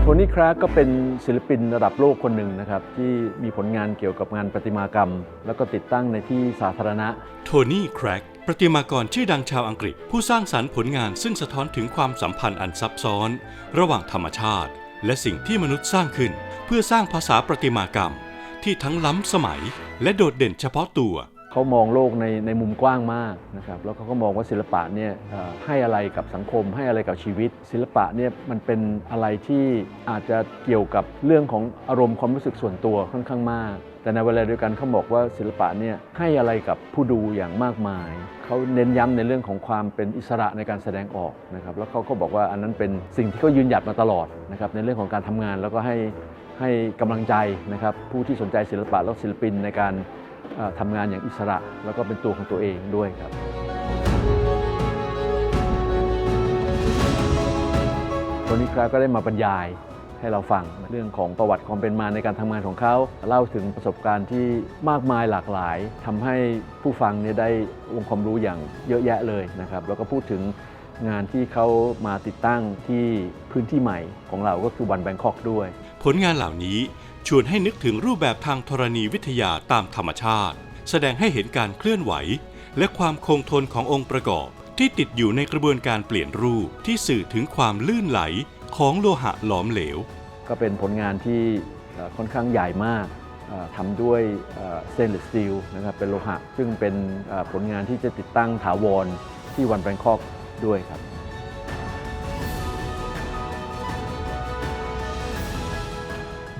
โทนี่คราก็เป็นศิลปินระดับโลกคนหนึ่งนะครับ ที่มีผลงานเกี่ยวกับงานประติมากรรม แล้วก็ติดตั้งในที่สาธารณะ โทนี่ครกประติมากรชื่อดังชาวอังกฤษ ผู้สร้างสรรค์ผลงานซึ่งสะท้อนถึงความสัมพันธ์อันซับซ้อน ระหว่างธรรมชาติ และสิ่งที่มนุษย์สร้างขึ้น เพื่อสร้างภาษาประติมากรรม ที่ทั้งล้ำสมัย และโดดเด่นเฉพาะตัว เขามองโลกในในมุมกว้างมากนะครับแล้วเขาก็มองว่าศิลปะเนี่ยให้อะไรกับสังคม ให้อะไรกับชีวิต ศิลปะเนี่ยมันเป็นอะไรที่อาจจะเกี่ยวกับเรื่องของอารมณ์ความรู้สึกส่วนตัวค่อนข้างมาก แต่ในเวลาเดียวกันเขาบอกว่าศิลปะเนี่ยให้อะไรกับผู้ดูอย่างมากมายเขาเน้นย้ำในเรื่องของความเป็นอิสระในการแสดงออกนะครับแล้วเขาก็บอกว่าอันนั้นเป็นสิ่งที่เขายืนหยัดมาตลอดนะครับในเรื่องของการทำงานแล้วก็ให้ให้กำลังใจนะครับผู้ที่สนใจศิลปะและศิลปินในการ ทำงานอย่างอิสระ แล้วก็เป็นตัวของตัวเองด้วยครับตัวนี้ครับก็ได้มาบรรยายให้เราฟังเรื่องของประวัติความเป็นมาในการทำงานของเขา เล่าถึงประสบการณ์ที่มากมายหลากหลายทำให้ผู้ฟังเนี่ยได้องค์ความรู้อย่างเยอะแยะเลยนะครับ แล้วก็พูดถึงงานที่เขามาติดตั้งที่พื้นที่ใหม่ของเราก็คือวันแบงคอกด้วย ผลงานเหล่านี้ชวนให้นึกถึงรูปแบบทางธรณีวิทยาตามธรรมชาติ แสดงให้เห็นการเคลื่อนไหว และความคงทนขององค์ประกอบ ที่ติดอยู่ในกระบวนการเปลี่ยนรูปที่สื่อถึงความลื่นไหลของโลหะหลอมเหลว ก็เป็นผลงานที่ค่อนข้างใหญ่มากทำด้วยสเตนเลสสตีลนะครับเป็นโลหะ ซึ่งเป็นผลงานที่จะติดตั้งถาวรที่วันแบงคอกด้วยครับ